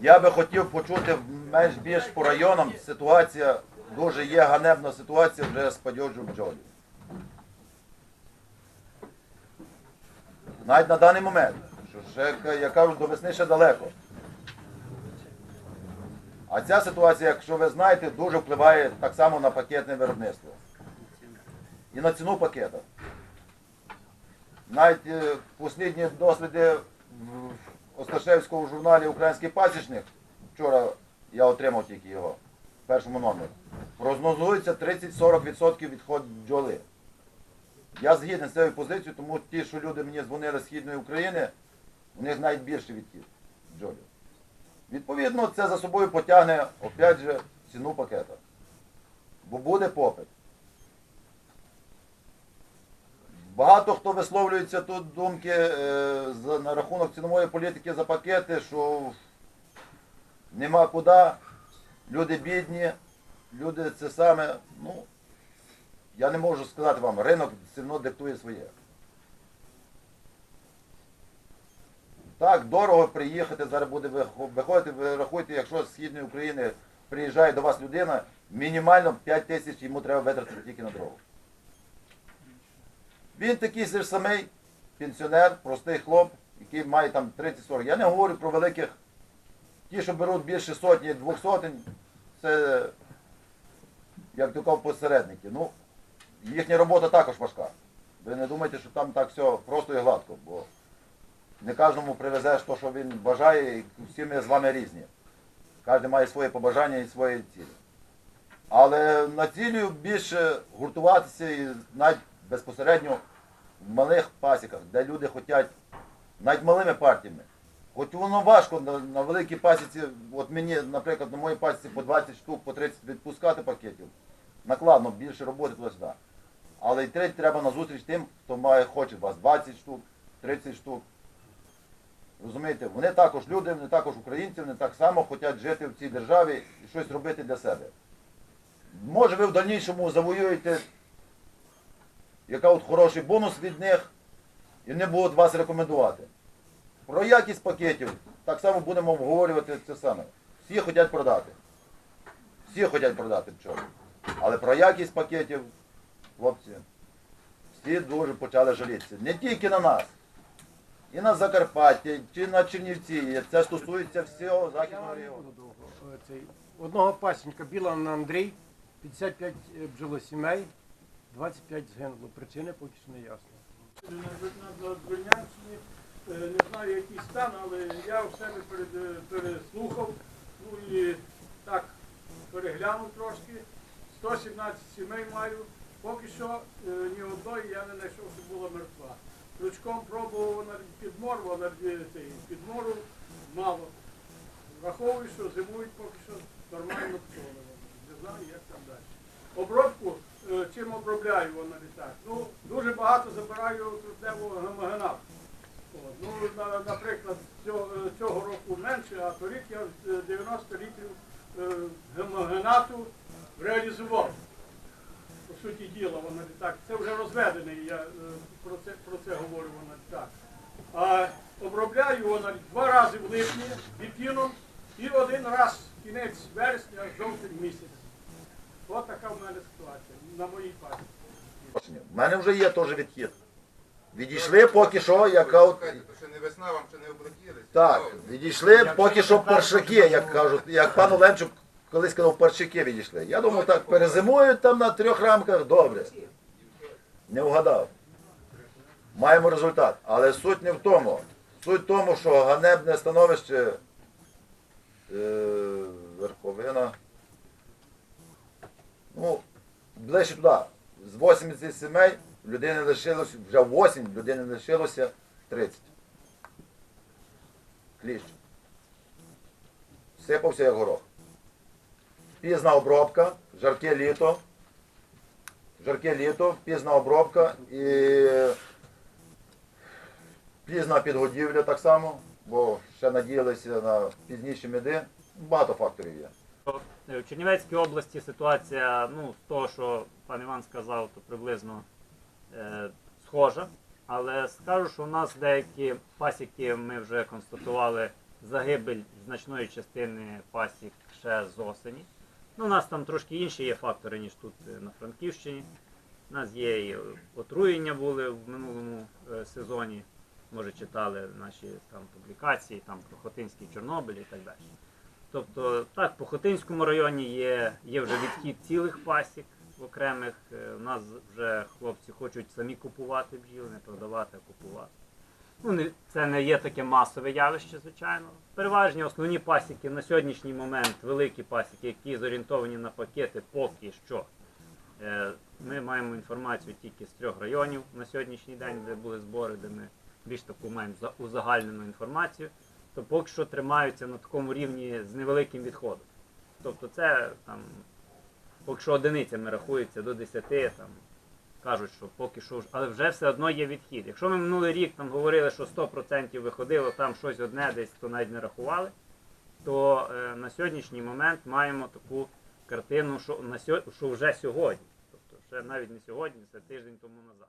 Я би хотів почути менш більш по районам ситуація, дуже є ганебна ситуація вже з падьоджу бджолів. Навіть на даний момент, що ще, я кажу, до весни ще далеко. А ця ситуація, якщо ви знаєте, дуже впливає так само на пакетне виробництво. І на ціну пакета. Навіть е, послідні досліди в журналі Український пасічник, вчора я отримав тільки його в першому номері, прогнозується 30-40% відход бджоли. Я згідний з цією позицією, тому ті, що люди мені дзвонили з Східної України, у них навіть більший відхід бджолів. Відповідно, це за собою потягне, опять же, ціну пакета. Бо буде попит. Багато хто висловлюється тут думки е, на рахунок цінової політики за пакети, що нема куди, люди бідні, люди це саме. Ну, я не можу сказати вам, ринок все одно диктує своє. Так, дорого приїхати, зараз буде вихо- виходити, ви рахуйте, якщо з Східної України приїжджає до вас людина, мінімально 5 тисяч йому треба витратити тільки на дорогу. Він такий же самий пенсіонер, простий хлоп, який має там 30-40. Я не говорю про великих, ті, що беруть більше сотні, двох сотень, це, як то кажуть, посередники. Ну, їхня робота також важка. Ви не думайте, що там так все просто і гладко, бо не кожному привезеш те, що він бажає, і всі ми з вами різні. Кожен має своє побажання і свої цілі. Але націлюю більше гуртуватися і навіть безпосередньо в малих пасіках, де люди хочуть навіть малими партіями. Хоч воно важко на, на великій пасіці, от мені, наприклад, на моїй пасіці по 20 штук, по 30 відпускати пакетів. Накладно, більше роботи туди-сюди. Але йти треба на зустріч тим, хто має, хоче вас 20 штук, 30 штук. Розумієте, вони також люди, вони також українці, вони так само хочуть жити в цій державі і щось робити для себе. Може ви в дальнішому завоюєте яка от хороший бонус від них, і вони будуть вас рекомендувати. Про якість пакетів так само будемо обговорювати це саме. Всі хочуть продати. Всі хочуть продати пчоли. Але про якість пакетів, хлопці, всі дуже почали жалітися. Не тільки на нас. І на Закарпатті, чи на Чернівці. Це стосується всього західного регіону. Е, одного пасінка Білан Андрій, 55 бджолосімей, 25 згинуло. Причини поки що не ясно. на Звільнянщині, е, не знаю який стан, але я в себе переслухав, ну і так переглянув трошки. 117 сімей маю. Поки що е, ні одної я не знайшов, що була мертва. Ручком пробував на підмор, вона підмору мало. Враховую, що зимують поки що нормально пчоли. Не знаю, як там далі. Е, чим обробляю вона літак. Ну, дуже багато забираю трутневого гомогенату. Ну, наприклад, цього, е, цього року менше, а торік я е, 90 літрів е, гомогенату реалізував. По суті діла, вона літак. Це вже розведений, я е, про це, про це говорю вона літак. А обробляю вона два рази в липні бітіном і один раз кінець вересня, жовтень місяць. От така в мене ситуація на моїй пасі. У мене вже є теж відхід. Відійшли поки що, яка от ще не весна, вам ще не облетіли. Так, відійшли поки що паршаки, як кажуть, як пан Оленчук колись сказав, паршаки відійшли. Я думаю, так перезимують там на трьох рамках, добре. Не вгадав. Маємо результат. Але суть не в тому. Суть в тому, що ганебне становище е, верховина. Ну, ближче туди. З 80 сімей людини лишилося, вже 8 людини лишилося 30 кліщ. Сипався як горох. Пізна обробка, жарке літо. Жарке літо, пізна обробка і пізна підгодівля так само, бо ще надіялися на пізніші меди. Багато факторів є. Е, В Чернівецькій області ситуація, ну, з того, що пан Іван сказав, то приблизно е, схожа. Але скажу, що у нас деякі пасіки ми вже констатували загибель значної частини пасік ще з осені. Ну, у нас там трошки інші є фактори, ніж тут е, на Франківщині. У нас є і отруєння були в минулому е, сезоні. Може, читали наші там публікації, там про Хотинський Чорнобиль і так далі. Тобто, так, по Хотинському районі є, є вже відхід цілих пасік окремих. Е, У нас вже хлопці хочуть самі купувати бджіл, не продавати, а купувати. Ну, це не є таке масове явище, звичайно. Переважні основні пасіки на сьогоднішній момент, великі пасіки, які зорієнтовані на пакети, поки що. Е, Ми маємо інформацію тільки з трьох районів на сьогоднішній день, де були збори, де ми більш таку маємо узагальнену інформацію, то поки що тримаються на такому рівні з невеликим відходом. Тобто це там, поки що одиницями рахується до 10, там, кажуть, що поки що, але вже все одно є відхід. Якщо ми минулий рік там говорили, що 100% виходило, там щось одне десь, то навіть не рахували, то е, на сьогоднішній момент маємо таку картину, що, на сьо... що вже сьогодні. Тобто ще навіть не сьогодні, це тиждень тому назад.